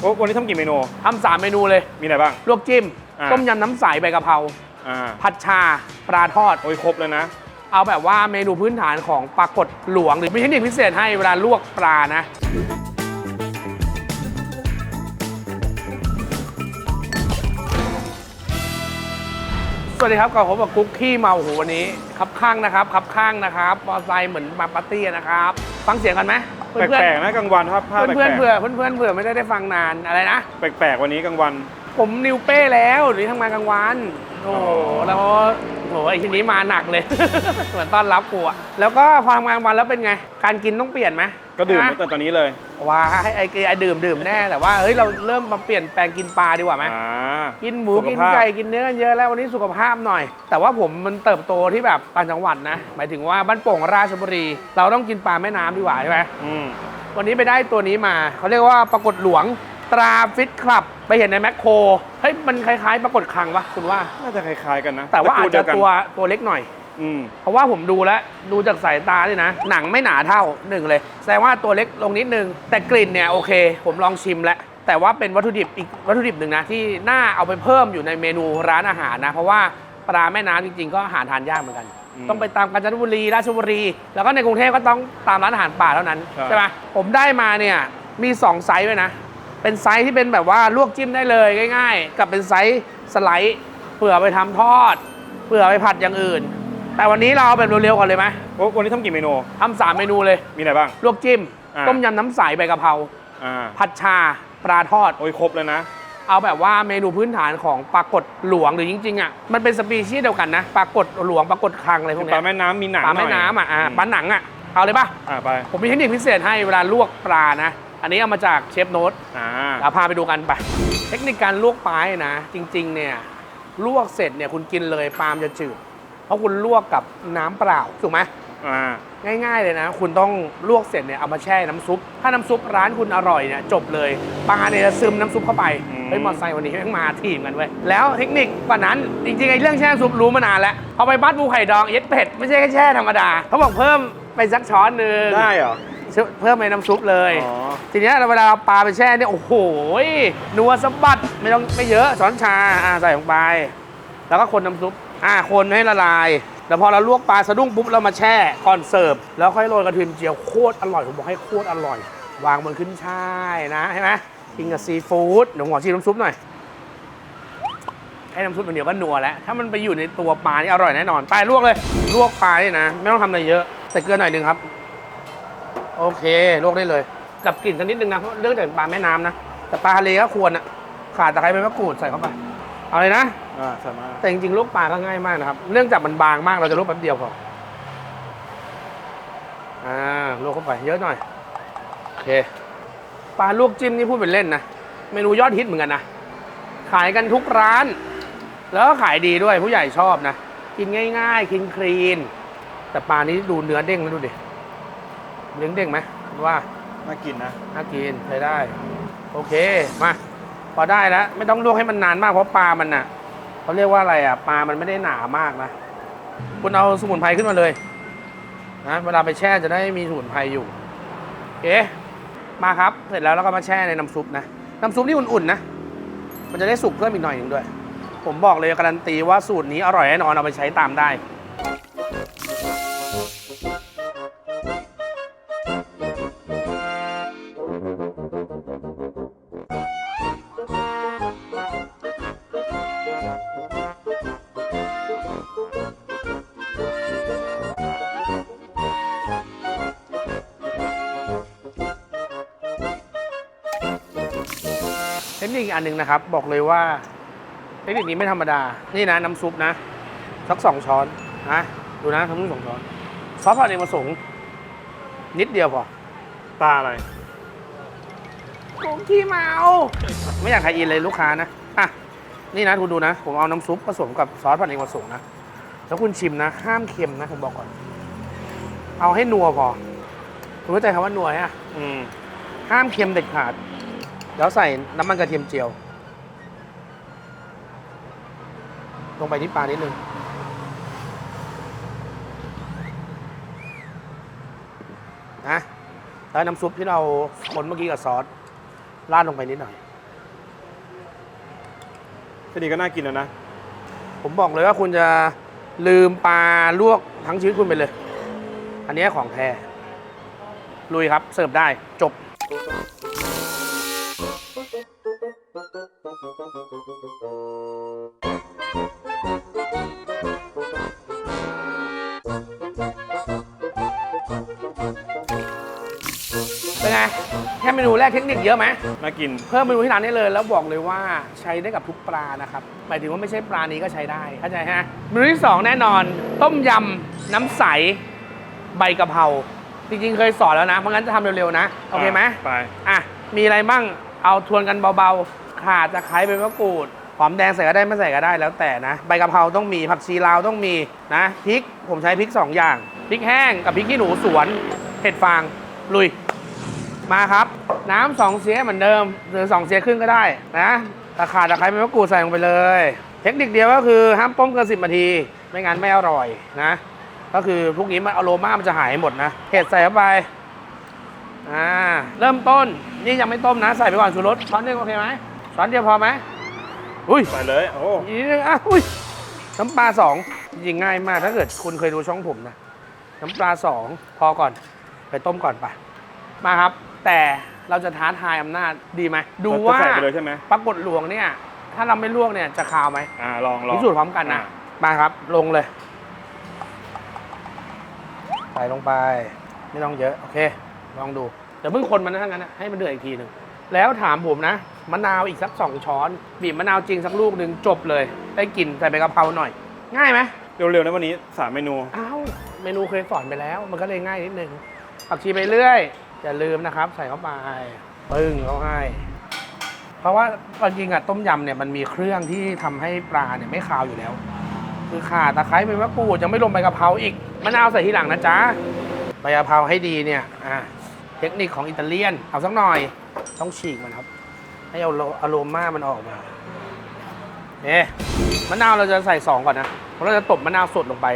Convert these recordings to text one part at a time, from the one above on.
โอ้วันนี้ทำกี่เมนู ทำสามเมนูเลย มีอะไรบ้าง ลวกจิ้ม อ่า ต้มยำน้ำใสใบกะเพรา อ่าผัดชา ปลาทอด โอ้ยครบเลยนะ เอาแบบว่าเมนูพื้นฐานของปลากดหลวง หรือมีเทคนิคพิเศษให้เวลาลวกปลานะ สวัสดีครับกับผมกับกุ๊กขี้เมาโอ้โหวันนี้คับข้างนะครับคับข้างนะครับมอไซค์เหมือนมาปาร์ตี้นะครับ ฟังเสียงกันไหม แปลกๆนะกลางวันครับภาพเพื่อนแปเพื่ลอนกเพื่อนเพื่อนเพื่อนเผื่อไม่ได้ได้ฟังนานอะไรนะๆแปลกๆวันนี้กลางวัน ผมนิวเป้แล้วหรือทำงานกลางวัน โอ้โหแล้วโอ้โหไอทีนี้มาหนักเลย เหมือนต้อนรับกูอะแล้วก็พอทำงานกลางวันแล้วเป็นไง การกินต้องเปลี่ยนไหมก็ดื่มนะตั้งแต่ตอนนี้เลยว้าให้ไอ้ไอ้ดื่มดื่มแน่แต่ว่าเฮ้ยเราเริ่มมาเปลี่ยนแปลงกินปลาดีกว่าไหม อ่า กินหมูสุขกินภาพ ไก่กินเนื้อกันเยอะแล้ววันนี้สุขภาพหน่อย แต่ว่าผมมันเติบโตที่แบบต่างจังหวัดนะ หมายถึงว่าบ้านโป่งราชบุรี เราต้องกินปลาแม่น้ำดีกว่าใช่ไหมอืมวันนี้ไปได้ตัวนี้มาเขาเรียกว่าปรากฏหลวง ตราฟิตคลับ ไปเห็นในแมคโครเฮ้ยมันคล้ายๆ ปรากฏคลังปะคุณว่า น่าจะคล้ายๆกันนะแต่ว่าอาจระกูลเดีจะยกันตัวตัวเล็กหน่อย อืม เพราะว่าผมดูแล้วดูจากสายตาเลยนะ หนังไม่หนาเท่าหนึ่งเลย แสดงว่าตัวเล็กลงนิดนึง แต่กลิ่นเนี่ยโอเค ผมลองชิมแล้วแต่ว่าเป็นวัตถุดิบอีกวัตถุดิบหนึ่งนะที่น่าเอาไปเพิ่มอยู่ในเมนูร้านอาหารนะ เพราะว่าปลาแม่น้ำจริงๆ ก็หาทานยากเหมือนกันอืมต้องไปตามกาญจนบุรีราชบุรี แล้วก็ในกรุงเทพก็ต้องตามร้านอาหารป่าเท่านั้นใช่ใช่ไหมผมได้มาเนี่ยมี 2 ไซส์ด้วยนะ เป็นไซส์ที่เป็นแบบว่าลวกจิ้มได้เลยง่าย ๆ กับเป็นไซส์สไลด์เผื่อไปทำทอดเผื่อไปผัดอย่างอื่น แต่วันนี้เราเอาแบบเร็วๆก่อนเลยไหมโอ้วันนี้ทำกี่เมนูทำสามเมนูเลยมีอะไรบ้าง ลวกจิ้มอ่าต้มยำน้ำใสใบกะเพราอ่าผัดชาปลาทอดโอ้ยครบเลยนะ เอาแบบว่าเมนูพื้นฐานของปลากดหลวงหรือจริงๆอะมันเป็นสปีชีส์เดียวกันนะปลากดหลวงปลากดคลังอะไรพวกปเนี้ลายแม่น้ำมีหนังปลาหน่แม่อยน้ำอะอ่าอืมปลาหนังอะเอาเลยปะอ่าไปผมมีเทคนิคพิเศษให้เวลาลวกปลานะ อันนี้เอามาจากเชฟโน้ตอ่าเราพาไปดูกันไป เทคนิคการลวกปลาเนี่ยนะ จริง ๆ เนี่ยลวกเสร็จเนี่ยคุณกินเลยปลามนจะจืด เพราะคุณลวกกับน้ำเปล่าถูกไหมอ่าง่าย ๆ เลยนะ คุณต้องลวกเสร็จเนี่ยเอามาแช่น้ำซุป ถ้าน้ำซุปร้านคุณอร่อยเนี่ยจบเลยปลาเนี่ยจะซึมน้ำซุปเข้าไปอืมเฮ้ยมอเตอร์ไซค์วันนี้แม่งมาทีมกันเว้ยแล้วเทคนิคกว่านั้นจริงๆไอ้เรื่องแช่น้ำซุปรู้มานานแล้วพอไปบ้านปูไข่ดองเย็ดเผ็ดไม่ใช่แค่แช่ธรรมดาเขาบอกเพิ่มไปสักช้อนหนึ่งได้เหรอ เพิ่มในน้ำซุปเลย อ๋อ ทีเนี้ยเวลาเราปลาไปแช่เนี่ยโอ้โหนัวสะบัดไม่ต้องไม่เยอะช้อนชาอ่าใส่ลงไป แล้วก็คนน้ำซุปอ่าคนให้ละลาย แล้วพอเราลวกปลาสะดุ้งปุ๊บเรามาแช่ก่อนเสิร์ฟแล้วค่อยโรยกระเทียมเจียวโคตรอร่อยผมบอกให้โคตรอร่อย วางบนขึ้นช่ายนะเห็นไหมกินกับซีฟู้ดเดี๋ยวผมขอชิมน้ำซุปหน่อยให้น้ำซุปมันเดียวก็นัวแล้ว ถ้ามันไปอยู่ในตัวปลานี่อร่อยแน่นอนไปลวกเลยลวกปลานี่นะ ไม่ต้องทำอะไรเยอะใส่เกลือหน่อยหนึ่งครับ โอเคลวกได้เลย กับกลิ่นสักนิดนึงนะเพราะเรื่องจากปลาแม่น้ำนะ แต่ปลาทะเลก็ควรอะ ขาดตะไคร้ใบมะกรูดใส่เข้าไป เอาเลยนะ อ่าใส่มาแต่จริงๆลวกปลาก็ง่ายมากนะครับ เนื่องจากมันบางมากเราจะลวกแป๊บเดียวพอ อ่าลวกเข้าไปเยอะหน่อย โอเค ปลาลวกจิ้มนี่พูดเป็นเล่นนะ เมนูยอดฮิตเหมือนกันนะ ขายกันทุกร้าน แล้วก็ขายดีด้วยผู้ใหญ่ชอบนะ กินง่าย ๆ กินคลีน แต่ปลานี้ดูเนื้อเด้งแล้วดูดิ เนื้อเด้งไหมว่าน่ากินนะน่ากินใช้ได้ โอเคมาพอได้แล้วไม่ต้องลวกให้มันนานมากเพราะปลามันน่ะเขาเรียกว่าอะไรอะปลามันไม่ได้หนามากนะคุณเอาสมุนไพรขึ้นมาเลยนะเวลาไปแช่จะได้มีสมุนไพรอยู่โอเคมาครับ เสร็จแล้วเราก็มาแช่ในน้ำซุปนะน้ำซุปนี่อุ่นๆนะมันจะได้สุกเพิ่มอีกหน่อยหนึ่งด้วย ผมบอกเลยการันตีว่าสูตรนี้อร่อยแน่นอนเอาไปใช้ตามได้ อีกอันหนึ่งนะครับ บอกเลยว่าเทคนิคนี้ไม่ธรรมดา นี่นะน้ำซุปนะสักสองช้อนนะดูนะน้ำซุปสองช้อนซอสผัดเองมาสงนิดเดียวพอปลาอะไรโกงขี้เมา ไม่อยากใครอินเลยลูกค้านะอะนี่นะคุณดูนะ ผมเอาน้ำซุปผสมกับซอสผัดเองมาสงนะแล้วคุณชิมนะ ห้ามเค็มนะผมบอกก่อน เอาให้นัวพอคุณเข้าใจคำว่านัวไหมอะอืมห้ามเค็มเด็ดขาด แล้วใส่น้ำมันกระเทียมเจียว ลงไปที่ปลานิดนึงนะแล้วน้ำซุปที่เราคนเมื่อกี้กับซอสราดลงไปนิดหน่อย แค่นี้ก็น่ากินแล้วนะ ผมบอกเลยว่าคุณจะลืมปลาลวกทั้งชีวิตคุณไปเลย อันนี้ของแท้ลุยครับ เสิร์ฟได้จบ ไงแค่เมนูแรกเทคนิคเยอะไหมน่ากิน เพิ่มเมนูที่ร้านได้เลย แล้วบอกเลยว่าใช้ได้กับทุกปลานะครับหมายถึงว่าไม่ใช่ปลานี้ก็ใช้ได้เข้าใจฮะเมนูที่2แน่นอน ต้มยำน้ำใสใบกะเพราจริงๆเคยสอนแล้วนะเพราะงั้นจะทำเร็วๆนะโอเคไหมไปอะมีอะไรบ้างเอาทวนกันเบาๆข่าตะไคร้ใบมะกรูดหอมแดงใส่ก็ได้ไม่ใส่ก็ได้แล้วแต่นะ ใบกะเพราต้องมีผักชีลาวต้องมีนะพริกผมใช้พริก 2 อย่างพริกแห้งกับพริกขี้หนูสวนเผ็ดฟางลุย มาครับ น้ำสองเสียเหมือนเดิม หรือสองเสียครึ่งก็ได้นะตะขาตะไคร้ใบมะกรูดใส่ลงไปเลย เทคนิคเดียวก็คือห้ามต้มเกินสิบนาที ไม่งั้นไม่อร่อยนะ ก็คือพวกนี้มันอโรมามันจะหายหมดนะเผ็ดใส่เข้าไปอ่าเริ่มต้นนี่ยังไม่ต้มนะใส่ไปก่อนชูรสช้อนหนึงโอเคไหมช้อนเดียวพอไหมอุ้ยไปเลยโอ้อีกนิดนึงอะอุ้ยน้ำปลาสองจริงๆง่ายมากถ้าเกิดคุณเคยดูช่องผมนะน้ำปลาสองพอก่อน ไปต้มก่อนไปมาครับ แต่เราจะท้าทายอำนาจดีไหมดูจะว่าใส่ไปเลยใช่ไหม ปรากฏหลวงเนี่ย ถ้าเราไม่ลวกเนี่ยจะคาวไหมอ่าลองลองพิสูจน์พร้อมกันนะามาครับ ลงเลยใส่ลงไป ไม่ต้องเยอะ โอเค ลองดูเดี๋ยวเพิ่งคนมันนะทั้างนั้นนะให้มันเดือดอีกทีหนึ่งแล้วถามผมนะมะนาวอีกสักสองช้อน บีบมะนาวจริงสักลูกหนึ่งจบเลย ได้กลิ่นใส่ใบกะเพราหน่อย ง่ายไหมเร็วๆนะวันนี้สามเมนูอ้าวเมนูเคยสอนไปแล้ว มันก็เลยง่ายนิดนึงผักชีไปเรื่อย อย่าลืมนะครับ ใส่เข้าไปปึ้งเขาให้ เพราะว่าจริงๆอะต้มยำเนี่ยมันมีเครื่องที่ทำให้ปลาเนี่ยไม่คาวอยู่แล้ว คือข่าตะไคร้ใบมะกรูดยังไม่ลงใบกะเพราอีกมะนาวใส่ทีหลังนะจ๊ะใบกะเพราให้ดีเนี่ยอะเทคนิคของอิตาเลียน เอาสักหน่อยต้องฉีกมันครับ ให้เอาอโรมามันออกมาเนี่ยมะนาวเราจะใส่สองก่อนนะเพราะเราจะตบมะนาวสดลงไป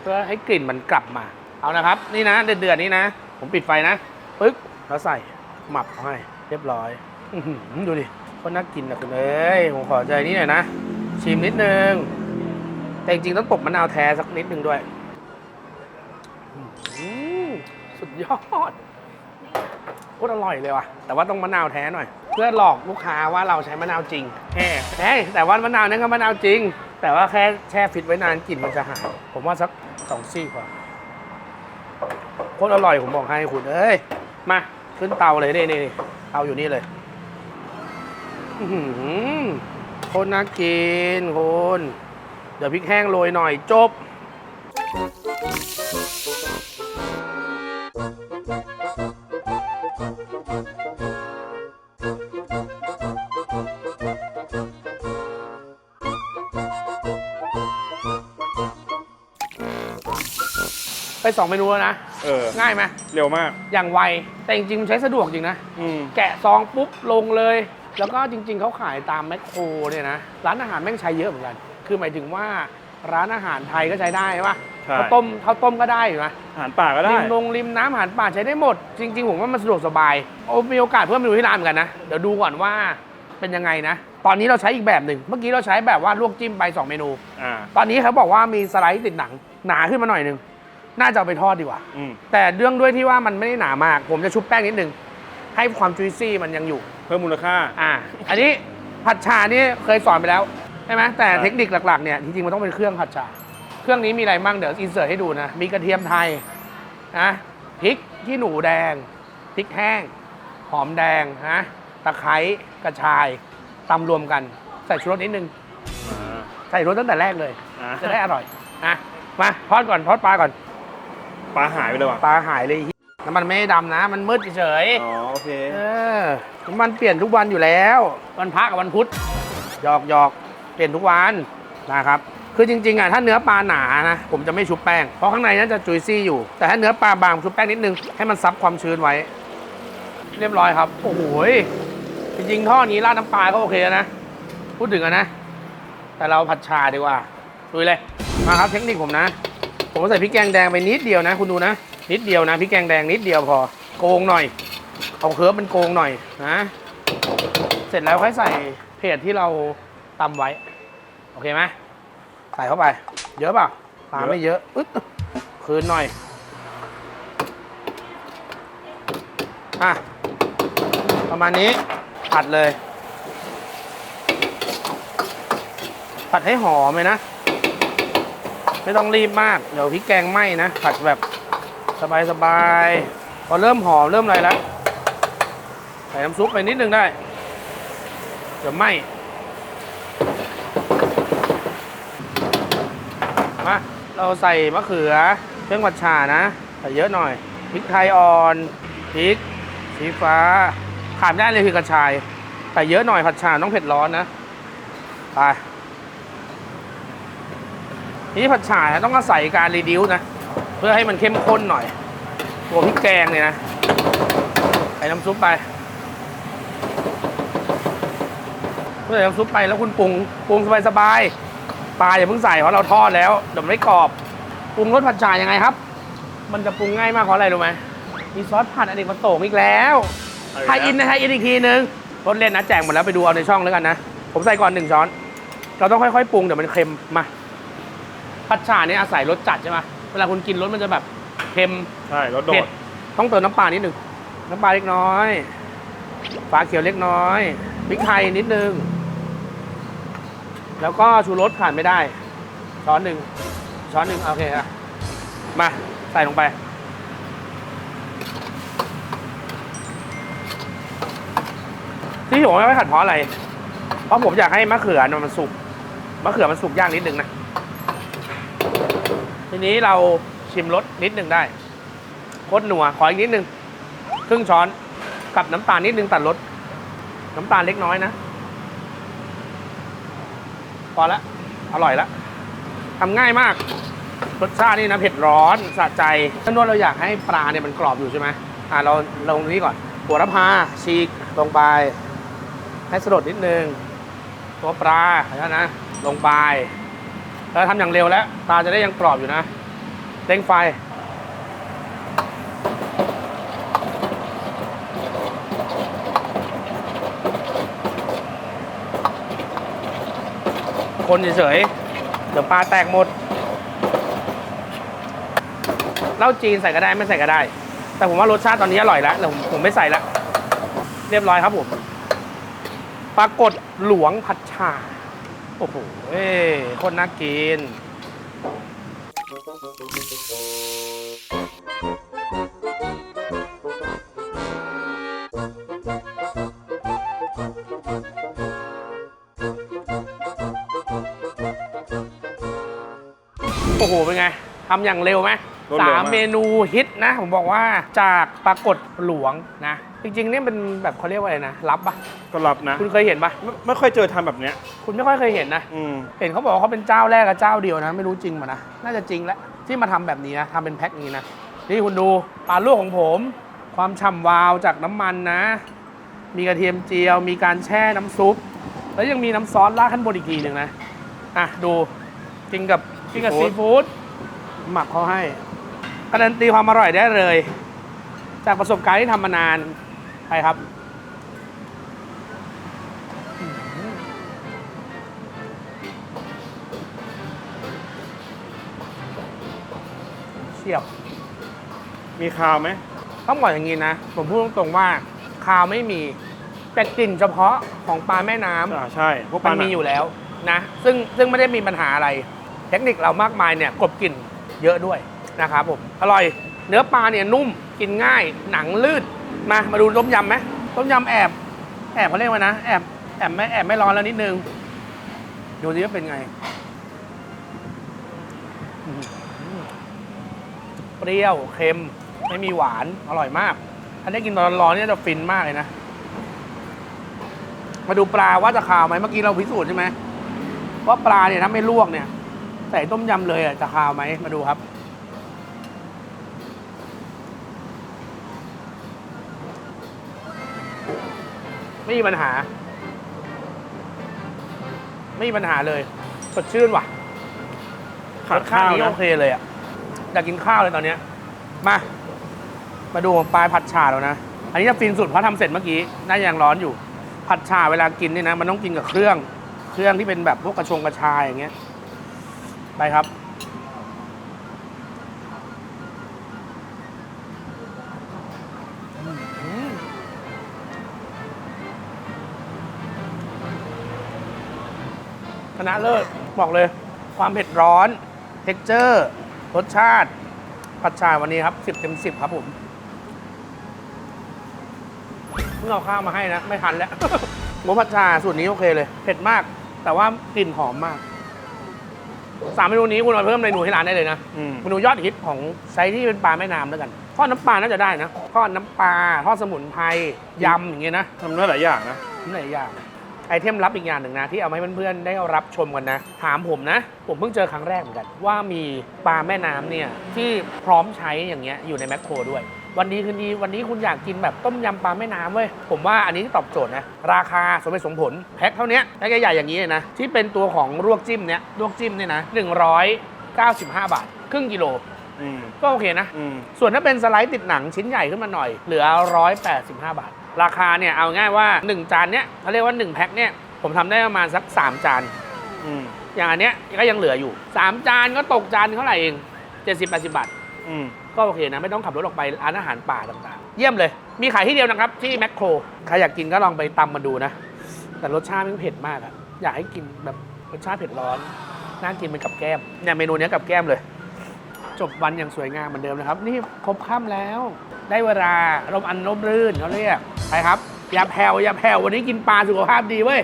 เพื่อให้กลิ่นมันกลับมา เอานะครับ นี่นะ เดือดๆนี้นะ ผมปิดไฟนะ ปึ๊กแล้วใส่หมับเขาให้ เรียบร้อยอดูดิคนน่ากินนะคุณเอ้ยผมขอใจนี้หน่อยนะ ชิมนิดนึง แต่จริงๆต้องตบมะนาวแท้สักนิดนึงด้วยอือสุดยอดโคตรอร่อยเลยว่ะ แต่ว่าต้องมะนาวแท้หน่อย เพื่อหลอกลูกค้าว่าเราใช้มะนาวจริงแฮ่แฮ่แต่ว่ามะนาวนั้นก็มะนาวจริง แต่ว่าแค่แช่ฟิตไว้นานกลิ่นมันจะหาย ผมว่าสักสองซี่กว่าโคตรอร่อยผมบอกให้คุณเอ้ย มาขึ้นเตาเลยนี่นี่เตาอยู่นี่เลยโคตรน่ากินคุณเดี๋ยวพริกแห้งโรยหน่อยจบ ไปสองเมนูแล้วนะ เออ ง่ายไหมเร็วมาก อย่างไว แต่จริงๆมันใช้สะดวกจริงนะ อืม แกะซองปุ๊บลงเลย แล้วก็จริง ๆ เขาขายตามแมคโครเนี่ยนะ ร้านอาหารแม่งใช้เยอะเหมือนกัน คือหมายถึงว่าร้านอาหารไทยก็ใช้ได้ใช่ปะใช่ ข้าวต้มข้าวต้มก็ได้อยู่นะอาหารป่าก็ได้ ริมลงริมน้ำอาหารป่าใช้ได้หมด จริง ๆ ผมว่ามันสะดวกสบายโอ้มีโอกาสเพิ่มเมนูที่ร้านเหมือนกันนะ เดี๋ยวดูก่อนว่าเป็นยังไงนะ ตอนนี้เราใช้อีกแบบหนึ่ง เมื่อกี้เราใช้แบบว่าลวกจิ้มไปสองเมนู อ่า ตอนนี้เขาบอกว่ามีสไลด์ติดหนังหนาขึ้นมาหน่อยหนึง น่าจะเอาไปทอดดีกว่า อืมแต่เรื่องด้วยที่ว่ามันไม่ได้หนามาก ผมจะชุบแป้งนิดนึง ให้ความจุยซี่มันยังอยู่ เพิ่มมูลค่า อ่า อันนี้ผัดชานี่เคยสอนไปแล้วใช่ไหมแต่ครับเทคนิคหลักๆเนี่ยจริงๆมันต้องเป็นเครื่องผัดชา เครื่องนี้มีอะไรบ้างเดี๋ยวอินเสิร์ตให้ดูนะ มีกระเทียมไทยนะพริกที่หนูแดงพริกแห้ง หอมแดงนะตะไคร้กระชายตำรวมกัน ใส่ชูรสนิดนึงอ่าใส่รสตั้งแต่แรกเลย อ่า จะได้อร่อยอะมาทอดก่อนทอดปลาก่อน ปลาหายไปเลยว่ะปลาหายเลยน้ำมันไม่ได้ดำนะ มันมืดเฉยๆอ๋อโอเคเออน้ำมันเปลี่ยนทุกวันอยู่แล้ววันพระกับวันพุธหยอกหยอกเปลี่ยนทุกวันนะครับคือจริงๆอะถ้าเนื้อปลาหนานะผมจะไม่ชุบแป้งเพราะข้างในน่าจะจุยซี่อยู่ แต่ถ้าเนื้อปลาบางชุบแป้งนิดนึงให้มันซับความชื้นไว้ เรียบร้อยครับโอ้โหยจริงๆท่อนี้ราดน้ำปลาก็โอเคแล้วนะพูดถึงอะนะ แต่เราผัดชาดีกว่าดูเลยมาครับเทคนิคผมนะ ผมใส่พริกแกงแดงไปนิดเดียวนะ คุณดูนะ นิดเดียวนะพริกแกงแดงนิดเดียวพอ โกงหน่อย เอาเคิร์ฟเป็นโกงหน่อยนะ เสร็จแล้วค่อยใส่เผ็ดที่เราตำไว้ โอเคไหมใส่เข้าไป เยอะเปล่าปลาไม่เยอะอึดคืนหน่อยอะประมาณนี้ผัดเลย ผัดให้หอมเลยนะ ไม่ต้องรีบมาก เดี๋ยวพริกแกงไหม้นะ ผัดแบบสบายๆ พอเริ่มหอมเริ่มอะไรแล้ว ใส่น้ำซุปไปนิดนึงได้ เดี๋ยวไหม้มาเราใส่มะเขือเครื่องผัดฉ่านะ ใส่เยอะหน่อย พริกไทยอ่อน พริก สีฟ้า ขาดไม่ได้เลยคือกระชาย ใส่เยอะหน่อยผัดฉ่าต้องเผ็ดร้อนนะ ไป ทีนี้ผัดฉ่าต้องอาศัยการรีดิวนะ เพื่อให้มันเข้มข้นหน่อย ตัวพริกแกงเนี่ยนะใส่น้ำซุปไปเมื่อใส่น้ำซุปไปแล้วคุณปรุงปรุงสบายๆปลาอย่าเพิ่งใส่เพราะเราทอดแล้วเดี๋ยวมันไม่กรอบปรุงรสผัดฉ่ายังไงครับ มันจะปรุงง่ายมากเพราะอะไรรู้ไหมมีซอสผัดอเนกประสงค์อีกแล้วไทยอินนะไทยอินอีกทีนึงรสเล่นนะแจกหมดแล้วไปดูเอาในช่องแล้วกันนะ ผมใส่ก่อนหนึ่งช้อน เราต้องค่อยๆปรุงเดี๋ยวมันเค็มมา ผัดฉ่าเนี่ยอาศัยรสจัดใช่ไหมเวลาคุณกินรสมันจะแบบเค็มใช่รสโดเผ็ดดต้องเติมน้ำปลานิดหนึ่งน้ำปลาเล็กน้อยปลาเขียวเล็กน้อยพริกไทยนิดนึง แล้วก็ชูรสขาดไม่ได้ ช้อนหนึ่งช้อนหนึ่งโอเคอะมาใส่ลงไป ที่ผมไม่ผัดเพราะอะไร เพราะผมอยากให้มะเขือมันสุกมะเขือมันสุกยากนิดนึงนะ ทีนี้เราชิมรสนิดหนึ่งได้โคตรหนัวขออีกนิดหนึ่งครึ่งช้อนกับน้ำตาลนิดนึงตัดรสน้ำตาลเล็กน้อยนะพอละอร่อยละทำง่ายมาก รสชาตินี่นะเผ็ดร้อนสะใจถ้านวดเราอยากให้ปลาเนี่ยมันกรอบอยู่ใช่ไหมอ่าเราลงนี้ก่อนหัวละพาฉีกลงไป ให้สลดนิดนึง ตัวปลาขอโทษนะลงไป แล้วทำอย่างเร็วแล้วปลาจะได้ยังกรอบอยู่นะเร่งไฟ คนเฉยๆเดี๋ยวปลาแตกหมดเหล้าจีนใส่ก็ได้ไม่ใส่ก็ได้ แต่ผมว่ารสชาติตอนนี้อร่อยแล้วแต่ผมผมไม่ใส่ละเรียบร้อยครับผมปรากฏหลวงผัดฉ่า โอ้โหเอ้คนน่ากิน โอ้โห เป็นไง ทำอย่างเร็วไหม รวดเร็วสามมากเมนูฮิตนะ ผมบอกว่าจากปรากฏหลวงนะ จริงๆเนี่ยเป็นแบบเขาเรียกว่าอะไรนะ รับปะก็รับนะคุณเคยเห็นปะไม่ไม่ค่อยเจอทำแบบเนี้ย คุณไม่ค่อยเคยเห็นนะ อืม เห็นเขาบอกว่าเขาเป็นเจ้าแรกกับเจ้าเดียวนะ ไม่รู้จริงป่ะนะ น่าจะจริงแหละที่มาทำแบบนี้นะทำเป็นแพ็คนี้นะ นี่คุณดูปลาลวกของผม ความฉ่ำวาวจากน้ำมันนะ มีกระเทียมเจียว มีการแช่น้ำซุป แล้วยังมีน้ำซอสราดขั้นบนอีกทีหนึ่งนะ อะ ดูกินกับกินกับซีซีฟู้ดฟู้ดหมักเขาให้ การันตีความอร่อยได้เลย จากประสบการณ์ที่ทำมานานไปครับเชียบมีคาวไหมต้องบอกอย่างนี้นะ ผมพูดตรงๆว่าคาวไม่มีแต่กลิ่นเฉพาะของปลาแม่น้ำอ่าใช่พวกปมัลานหมีอยู่แล้วนะ ซึ่งซึ่งไม่ได้มีปัญหาอะไร เทคนิคเรามากมายเนี่ยกลบกลิ่นเยอะด้วย นะครับผมอร่อย เนื้อปลาเนี่ยนุ่มกินง่าย หนังลื่นมามาดูต้มยำไหมต้มยำแอบแอบเขาเรียกว่านะแอบแอบไม่แอบไม่ร้อนแล้วนิดนึงดูดิว่าเป็นไงเปรี้ยวเค็ม ไม่มีหวานอร่อยมาก ถ้าได้กินตอนร้อนเนี่ยจะฟินมากเลยนะ มาดูปลาว่าจะขาวไหมเมื่อกี้เราพิสูจน์ใช่ไหมว่าปลาเนี่ยถ้าไม่ลวกเนี่ย ใส่ต้มยำเลยอะจะขาวไหมมาดูครับ ไม่มีปัญหา ไม่มีปัญหาเลย สดชื่นว่ะขาดรสชาข้าติวนี้นะโอเคเลยอะอยากกินข้าวเลยตอนเนี้ย มา มาดูของปลายผัดฉ่าแล้วนะ อันนี้จะฟินสุดเพราะทำเสร็จเมื่อกี้น่าจะยังร้อนอยู่ ผัดฉ่าเวลากินเนี่ยนะ มันต้องกินกับเครื่อง เครื่องที่เป็นแบบพวกกระชงกระชายอย่างเงี้ย ไปครับ ชนะเลิศบอกเลย ความเผ็ดร้อน เท็กเจอร์รสชาติผัดชาวันนี้ครับ10เต็ม10ครับผมเพิ่งเอาข้าวมาให้นะ ไม่ทันแล้วหมูผัดชาสูตรนี้โอเคเลย เผ็ดมาก แต่ว่ากลิ่นหอมมากสามเมนูนี้คุณเอาไปเพิ่มเมนูให้ร้านได้เลยนะอืมเมนูยอดฮิตของไซส์ที่เป็นปลาแม่น้ำแล้วกันทอดน้ำปลาน่าจะได้นะทอดน้ำปลาทอดสมุนไพรยำอย่างเงี้ยนะทำได้หลายอย่างนะนี่หลายอย่าง ไอเทมลับอีกอย่างหนึ่งนะ ที่เอามาให้เพื่อนๆได้รับชมกันนะ ถามผมนะ ผมเพิ่งเจอครั้งแรกเหมือนกัน ว่ามีปลาแม่น้ำเนี่ยที่พร้อมใช้อย่างเงี้ยอยู่ในแมคโครด้วย วันนี้คืนดีวันนี้คุณอยากกินแบบต้มยำปลาแม่น้ำเว้ยผมว่าอันนี้ตอบโจทย์นะ ราคาสมเหตุสมผลแพ็คเท่าเนี้ยแพ็คใหญ่ๆอย่างนี้เลยนะ ที่เป็นตัวของลวกจิ้มเนี่ยลวกจิ้มเนี่ยนะ195 บาท ครึ่งกิโลอืมก็โอเคนะอืมส่วนถ้าเป็นสไลด์ติดหนังชิ้นใหญ่ขึ้นมาหน่อย เหลือ 185 บาท ราคาเนี่ยเอาง่ายว่า 1 จานเนี้ยเขาเรียกว่า 1 แพ็คเนี่ยผมทำได้ประมาณสัก 3 จานอืมอย่างอันเนี้ยก็ยังเหลืออยู่ 3 จานก็ตกจานเท่าไหร่เอง 70 80 บาทอืมก็โอเคนะ ไม่ต้องขับรถออกไปร้านอาหารป่าต่างๆ เยี่ยมเลย มีขายที่เดียวนะครับ ที่แมคโคร ใครอยากกินก็ลองไปตำมาดูนะ แต่รสชาติมันเผ็ดมากอะอยากให้กินแบบรสชาติเผ็ดร้อนน่ากินเป็นกับแก้มเนี่ยเมนูเนี้ยกับแก้มเลย จบวันอย่างสวยงามเหมือนเดิมนะครับ นี่ครบค่ำแล้ว ได้เวลาลมอันลมรื่นเขาเรียก ไปครับอย่าแผ่วอย่าแผ่ววันนี้กินปลาสุขภาพดีเว้ย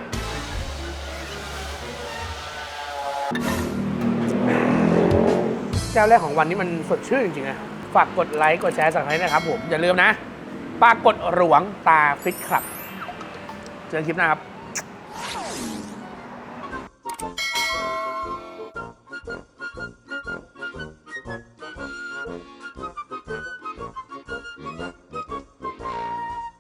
แก้วแรกของวันนี้มันสดชื่นจริงๆนะฝากกดไลค์กดแชร์สักหน่อยนะครับผม อย่าลืมนะ ปลากดหลวงตาฟิตคลับ เจอกันคลิปหน้าครับ